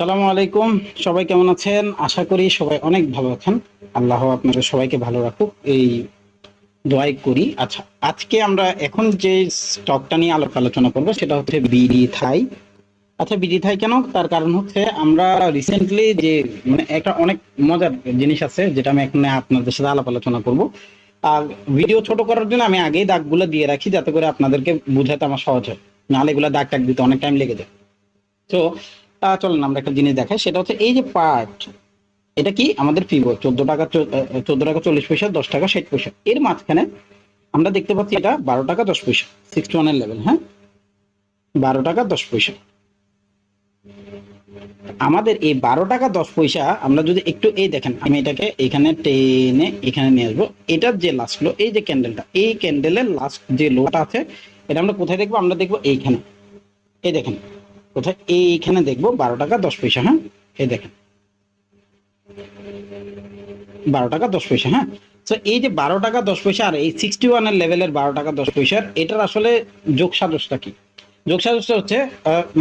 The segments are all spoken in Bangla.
সালামু আলাইকুম। সবাই কেমন আছেন? আশা করি সবাই অনেক ভালো আছেন। আল্লাহ আপনাদের সবাইকে ভালো রাখুক। এই দোয়াই করি। আচ্ছা আজকে আমরা এখন যে স্টকটা নিয়ে আলোক আলোচনা করব, সেটা হচ্ছে বিডি থাই। আচ্ছা বিডি থাই কেন? তার কারণ হচ্ছে আমরা রিসেন্টলি যে মানে একটা অনেক মজার জিনিস আছে, যেটা আমি এখন আপনাদের সাথে আলাপ আলোচনা করব। আর ভিডিও ছোট করার জন্য আমি আগেই দাগগুলো দিয়ে রাখি, যাতে করে আপনাদেরকে বুঝাতে আমার সহজ হয়। নাহলে এগুলো দাগ টাগ দিতে অনেক টাইম লেগে যায়। তো চলুন আমরা একটা জিনিস দেখাই। সেটা হচ্ছে এই যে পার্ট এটা কি? আমাদের ফিবো চোদ্দ টাকা চোদ্দ টাকা, চল্লিশ পয়সা, দশ টাকা, ষাট পয়সা। এর মাঝখানে আমরা দেখতে পাচ্ছি এটা বারো টাকা, দশ পয়সা। সিক্সটি ওয়ানের লেভেল হ্যাঁ? বারো টাকা, দশ পয়সা। আমাদের এই বারো টাকা, দশ পয়সা আমরা যদি একটু এই দেখেন, আমি এটাকে এখানে টেনে এখানে নিয়ে আসব। এটার যে লাস্ট লো এই যে ক্যান্ডেলটা এই ক্যান্ডেলের লাস্ট যে লোটা আছে, এটা আমরা কোথায় দেখব? আমরা দেখব এইখানে। এই দেখেন কোথায়? এইখানে দেখব, বারো টাকা দশ পয়সা হ্যাঁ? এই দেখেন। বারো টাকা দশ পয়সা হ্যাঁ? তো এই যে বারো টাকা দশ পয়সা আর এই সিক্সটি ওয়ানের লেভেলের বারো টাকা দশ পয়সার, এটার আসলে যোগ সাদস্যটা কি? যোগ সাদস্য হচ্ছে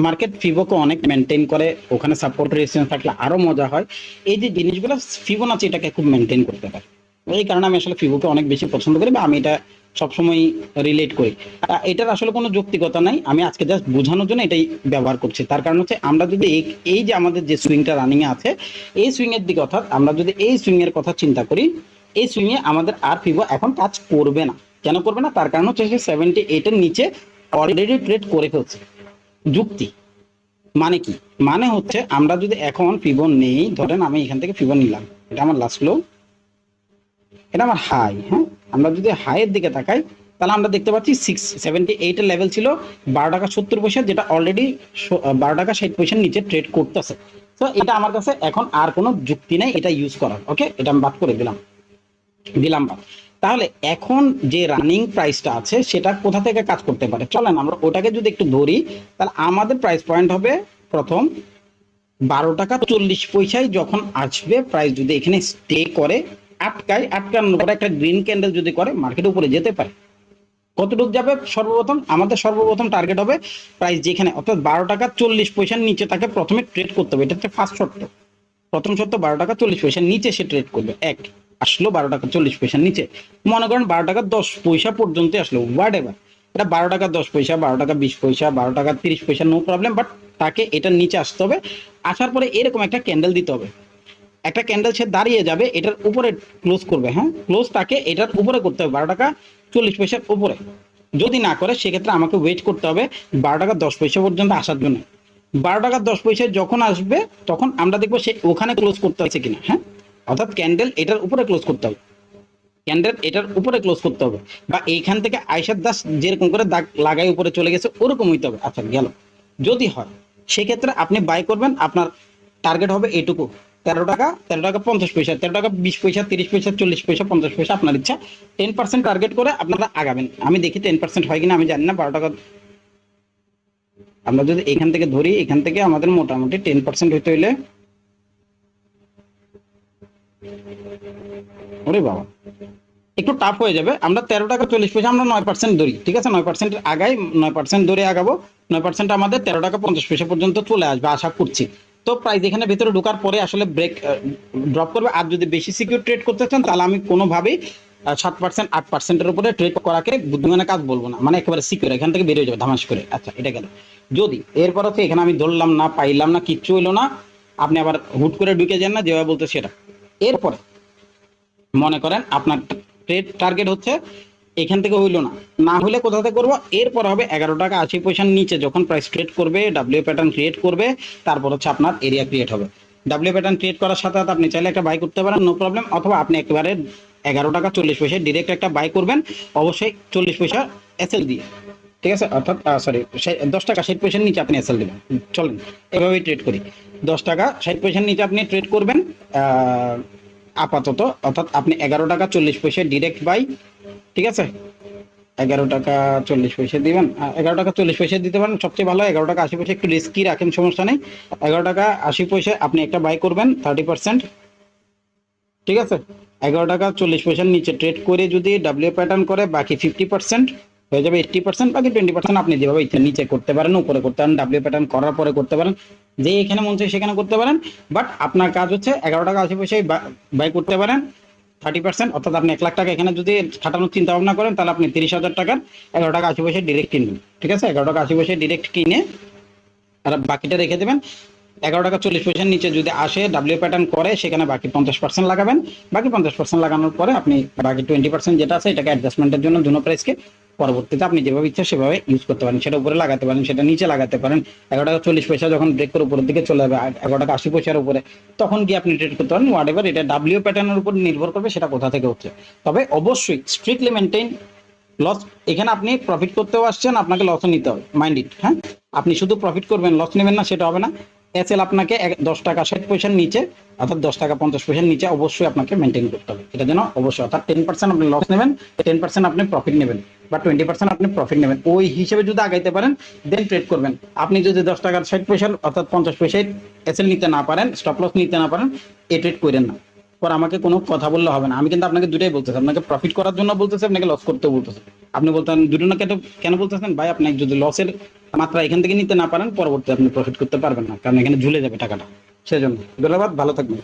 মার্কেট ফিবোকে অনেক মেনটেন করে, ওখানে সাপোর্ট রেজিস্ট্যান্স থাকলে আরও মজা হয়। এই যে জিনিসগুলো ফিবোনাচি এটাকে খুব মেনটেন করতে পারে। এই কারণে আমি আসলে ফিবোকে অনেক বেশি পছন্দ করি বা আমি এটা সবসময় রিলেট করি। এটার আসলে কোনো যৌক্তিকতা নাই। আমি আজকে জাস্ট বোঝানোর জন্য এটাই ব্যবহার করছি। তার কারণ হচ্ছে আমরা যদি এই- যে আমাদের যে সুইংটা রানিং আছে, এই সুইং এর দিকে অর্থাৎ আমরা যদি এই সুইং এর কথা চিন্তা করি, এই সুইং এ আমাদের আর ফিবো এখন কাজ করবে না। কেন করবে না? তার কারণ হচ্ছে সেভেন্টি এইটের নিচে অলরেডি ট্রেড করে ফেলছে। যুক্তি। মানে কি? মানে হচ্ছে আমরা যদি এখন ফিবো নেই, ধরেন আমি এখান থেকে ফিবো নিলাম। এটা আমার লাস্ট লো এটা আমার হাই হ্যাঁ? আমরা যদি হাইয়ের দিকে তাকাই, তাহলে আমরা দেখতে পাচ্ছি সিক্স সেভেন্টি এইটের লেভেল ছিল বারো টাকা সত্তর পয়সা, যেটা অলরেডি বারো টাকা ষাট পয়সার নিচে ট্রেড করতেছে। তো এটা আমার কাছে এখন আর কোনো যুক্তি নেই, এটা ইউজ করার ওকে এটা আমি বাদ করে দিলাম। দিলাম বাদ। তাহলে এখন যে রানিং প্রাইসটা আছে, সেটা কোথা থেকে কাজ করতে পারে? চলেন আমরা ওটাকে যদি একটু ধরি, তাহলে আমাদের প্রাইস পয়েন্ট হবে প্রথম বারো টাকা চল্লিশ পয়সায় যখন আসবে প্রাইস যদি এখানে স্টে করে আটকায় আটকানোর পরে একটা গ্রিন ক্যান্ডেল যদি করে মার্কেট উপরে যেতে পারে। কতটুকু যাবে? সর্বপ্রথম, আমাদের সর্বপ্রথম টার্গেট হবে প্রাইস যেখানে, অর্থাৎ বারো টাকা চল্লিশ পয়সার নিচে তাকে প্রথমে ট্রেড করতে হবে। এটা হচ্ছে ফার্স্ট শর্ত। প্রথম শর্ত, বারো টাকা চল্লিশ পয়সার নিচে সে ট্রেড করবে। এক, আসলো বারো টাকা চল্লিশ পয়সার নিচে। মনে করেন বারো টাকা দশ পয়সা পর্যন্ত আসলো হোয়াট এভার এটা বারো টাকা দশ পয়সা, বারো টাকা বিশ পয়সা, বারো টাকা তিরিশ পয়সা নো প্রবলেম বাট তাকে এটার নিচে আসতে হবে। আসার পরে এরকম একটা ক্যান্ডেল দিতে হবে। একটা ক্যান্ডেল সে দাঁড়িয়ে যাবে, এটার উপরে ক্লোজ করবে হ্যাঁ? ক্লোজ তাকে এটার উপরে করতে হবে, বারো টাকা চল্লিশ পয়সার উপরে। যদি না করে, সেক্ষেত্রে আমাকে ওয়েট করতে হবে বারো টাকা দশ পয়সা পর্যন্ত আসার জন্য। বারো টাকা দশ পয়সায় যখন আসবে, তখন আমরা দেখব সে ওখানে ক্লোজ করতে হয়েছে কিনা হ্যাঁ? অর্থাৎ ক্যান্ডেল এটার উপরে ক্লোজ করতে হবে। ক্যান্ডেল এটার উপরে ক্লোজ করতে হবে। বা এইখান থেকে আয়সার দাস যেরকম করে দাগ লাগাই উপরে চলে গেছে, ওরকম হইতে হবে। আচ্ছা গেল। যদি হয়, সেক্ষেত্রে আপনি বাই করবেন, আপনার টার্গেট হবে এইটুকু তেরো টাকা তেরো টাকা পঞ্চাশ পয়সা, তেরো টাকা বিশ পয়সা, তিরিশ পয়সা, চল্লিশ পয়সা, পঞ্চাশ পয়সা, আপনার ইচ্ছা। টেন পার্সেন্ট টার্গেট করে আপনারা আগাবেন। আমি দেখি টেন পার্সেন্ট হয় কিনা, আমি জানি না, বারো টাকা আমরা যদি এখান থেকে ধরি, এখান থেকে আমাদের মোটামুটি টেন পার্সেন্ট হইতে হইলে ওরে বাবা। একটু টাফ হয়ে যাবে। আমরা তেরো টাকা, চল্লিশ পয়সা, আমরা নয় পার্সেন্ট ধরি, ঠিক আছে? নয় পার্সেন্ট আগাই, নয় পার্সেন্ট ধরে আগাবো, নয় পার্সেন্ট আমাদের তেরো টাকা, পঞ্চাশ পয়সা পর্যন্ত চলে আসবে, আশা করছি। তো প্রাইস এখানে ভেতরে ঢোকার পরে আসলে ব্রেক ড্রপ করবে। আর যদি বেশি সিকিউর ট্রেড করতে চান, তাহলে আমি কোনোভাবেই সাত পার্সেন্ট আট পার্সেন্টের উপরে ট্রেড করাকে বুদ্ধিমানের কাজ বলব না। মানে একেবারে সিকিউর এখান থেকে বেরিয়ে যাবে, ধামাস করে। আচ্ছা এটা গেল। যদি এরপর হচ্ছে এখানে আমি ধরলাম না, পাইলাম না, কিচ্ছু হইল না, আপনি আবার হুট করে ঢুকে যান না, যেভাবে বলতে সেটা। এরপরে মনে করেন আপনার ট্রেড টার্গেট হচ্ছে এখান থেকে হইল না। না হলে কোথা থেকে করব? এরপর হবে এগারো টাকা আশি পয়সার নিচে যখন প্রাইস ট্রেড করবে ডাব্লিউ প্যাটার্ন ক্রিয়েট করবে, তারপর হচ্ছে আপনার এরিয়া ক্রিয়েট হবে। ডাব্লিউ প্যাটার্ন ক্রিয়েট করার সাথে সাথে আপনি চাইলে একটা বাই করতে পারেন নো প্রবলেম অথবা আপনি একেবারে এগারো টাকা চল্লিশ পয়সায় ডিরেক্ট একটা বাই করবেন, অবশ্যই চল্লিশ পয়সা এসএল দিয়ে। ঠিক আছে? অর্থাৎ সরি দশ টাকা ষাট পয়সার নিচে আপনি এসএল দেবেন। চলেন, এভাবেই ট্রেড করি। দশ টাকা ষাট পয়সার নিচে আপনি ট্রেড করবেন আপাতত, অর্থাৎ আপনি এগারো টাকা চল্লিশ পয়সা ডিরেক্ট বাই ঠিক আছে? এগারো টাকা চল্লিশ পয়সা দিবেন। এগারো টাকা চল্লিশ পয়সা দিতে পারেন, সবচেয়ে ভালো, এগারো টাকা আশি পয়সা একটু রিস্কি রাখেন, সমস্যা নেই। এগারো টাকা আশি পয়সা আপনি একটা বাই করবেন থার্টি পার্সেন্ট ঠিক আছে? এগারো টাকা চল্লিশ পয়সার নিচে ট্রেড করে যদি ডাব্লিউ প্যাটার্ন করে, বাকি ফিফটি পার্সেন্ট হয়ে যাবে এইট্টি পার্সেন্ট বাকি টোয়েন্টি পার্সেন্ট আপনি যেভাবে ইচ্ছা নিচে করতে পারেন, উপরে করতে পারেন ডাব্লিউ প্যাটার্ন করার পরে করতে পারেন। যে এখানে মন চাই সেখানে করতে পারেন। বাট আপনার কাজ হচ্ছে এগারো টাকা আশি পয়সায় বাই করতে পারেন। থার্টি পার্সেন্ট অর্থাৎ আপনি এক লাখ টাকা এখানে যদি খাটানোর চিন্তা ভাবনা করেন, তাহলে আপনি তিরিশ হাজার টাকার এগারো টাকা আশি পয়সায় ডিরেক্ট কিনবেন। ঠিক আছে? এগারো টাকা আশি পয়সায় ডিরেক্ট কিনে আর বাকিটা রেখে দেবেন। এগারো টাকা চল্লিশ পয়সার নিচে যদি আসে ডাব্লিউ প্যাটার্ন করে, সেখানে বাকি পঞ্চাশ পার্সেন্ট লাগাবেন। বাকি পঞ্চাশ পার্সেন্ট লাগানোর পরে আপনি বাকি টোয়েন্টি পার্সেন্ট যেটা আছে, এটাকে অ্যাডজাস্টমেন্টের জন্য দুনো প্রাইসকে পরবর্তীতে আপনি যেভাবে ইচ্ছা সেভাবে ইউজ করতে পারেন। সেটা উপরে লাগাতে পারেন, সেটা নিচে লাগাতে পারেন। এগারো টাকা চল্লিশ পয়সা যখন ব্রেক করে উপরের দিকে চলে যাবে এগারো টাকা আশি পয়সার উপরে, তখন গিয়ে আপনি ট্রেড করতে পারেন। হোয়াট এভার এটা ডাব্লিউ প্যাটার্নের উপর নির্ভর করবে, সেটা কোথা থেকে হচ্ছে। তবে অবশ্যই স্ট্রিক্টলি মেনটেন লস এখানে আপনি প্রফিট করতেও আসছেন, আপনাকে লসও নিতে হবে। মাইন্ড ইট হ্যাঁ? আপনি শুধু প্রফিট করবেন লস নেবেন না, সেটা হবে না। এসএল আপনাকে দশ টাকা ষাট পয়সার নিচে অর্থাৎ দশ টাকা পঞ্চাশ পয়সার নিচে অবশ্যই আপনাকে মেনটেন করতে হবে। এটা যেন অবশ্যই, অর্থাৎ টেন পার্সেন্ট আপনি লস নেবেন টেন পার্সেন্ট আপনি প্রফিট নেবেন বা টোয়েন্টি পার্সেন্ট আপনি প্রফিট নেবেন। ওই হিসেবে যদি আগাইতে পারেন দেন ট্রেড করবেন। আপনি যদি দশ টাকার ষাট পয়সার, অর্থাৎ পঞ্চাশ পয়সায় এসএল নিতে না পারেন স্টপ লস নিতে না পারেন, এ ট্রেড করেন না। পর আমাকে কোনো কথা বললে হবে না। আমি কিন্তু আপনাকে দুটাই বলতেছি। আপনাকে প্রফিট করার জন্য বলতেছি, আপনাকে লস করতেও বলতেছি। আপনি বলতেন দুটো না কেন কেন বলতেছেন? ভাই, আপনি যদি লসের মাত্রা এখান থেকে নিতে না পারেন, পরবর্তী আপনি প্রফিট করতে পারবেন না, কারণ এখানে ঝুলে যাবে টাকাটা। সেজন্য। ধন্যবাদ, ভালো থাকবেন।